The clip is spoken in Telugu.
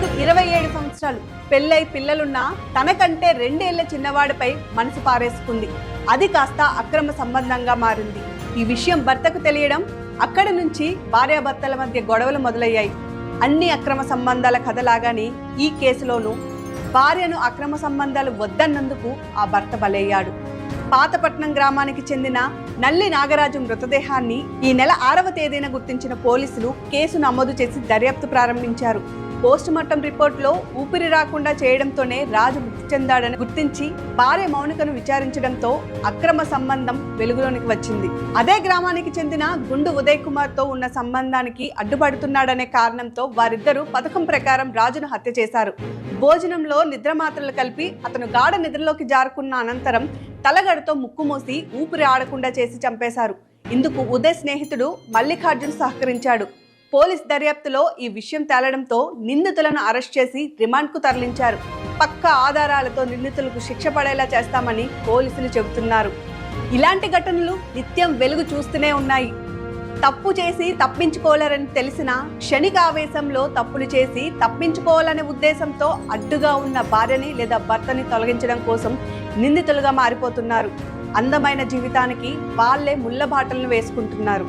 తనకు ఇరవై ఏడు సంవత్సరాలు పెళ్ళై పిల్లలున్నా తనకంటే రెండేళ్ళ చిన్నవాడిపై మనసు పారేసుకుంది. అది కాస్త అక్రమ సంబంధంగా మారింది. ఈ విషయం భర్తకు తెలియడం అక్కడి నుంచి భార్యాభర్తల మధ్య గొడవలు మొదలయ్యాయి. అన్ని అక్రమ సంబంధాల కథలాగానే ఈ కేసులోనూ భార్యను అక్రమ సంబంధాలు వద్దన్నందుకు ఆ భర్త బలయ్యాడు. పాతపట్నం గ్రామానికి చెందిన నల్లి నాగరాజు మృతదేహాన్ని ఈ నెల ఆరవ తేదీన గుర్తించిన పోలీసులు కేసు నమోదు చేసి దర్యాప్తు ప్రారంభించారు. పోస్ట్ మార్టం రిపోర్ట్లో ఊపిరి రాకుండా చేయడంతోనే రాజు మృతి చెందాడని గుర్తించి భార్య మౌనికను విచారించడంతో అక్రమ సంబంధం వెలుగులోనికి వచ్చింది. అదే గ్రామానికి చెందిన గుండు ఉదయ్ కుమార్తో ఉన్న సంబంధానికి అడ్డుపడుతున్నాడనే కారణంతో వారిద్దరూ పథకం ప్రకారం రాజును హత్య చేశారు. భోజనంలో నిద్ర మాత్రలు కలిపి అతను గాఢ నిద్రలోకి జారుకున్న అనంతరం తలగడతో ముక్కు మూసి ఊపిరి ఆడకుండా చేసి చంపేశారు. ఇందుకు ఉదయ్ స్నేహితుడు మల్లికార్జున్ సహకరించాడు. పోలీస్ దర్యాప్తులో ఈ విషయం తేలడంతో నిందితులను అరెస్ట్ చేసి రిమాండ్కు తరలించారు. పక్క ఆధారాలతో నిందితులకు శిక్ష పడేలా చేస్తామని పోలీసులు చెబుతున్నారు. ఇలాంటి ఘటనలు నిత్యం వెలుగు చూస్తూనే ఉన్నాయి. తప్పు చేసి తప్పించుకోలేరని తెలిసిన క్షణిక ఆవేశంలో తప్పులు చేసి తప్పించుకోవాలనే ఉద్దేశంతో అడ్డుగా ఉన్న భార్యని లేదా భర్తని తొలగించడం కోసం నిందితులుగా మారిపోతున్నారు. అందమైన జీవితానికి వాళ్ళే ముళ్ళ బాటలను వేసుకుంటున్నారు.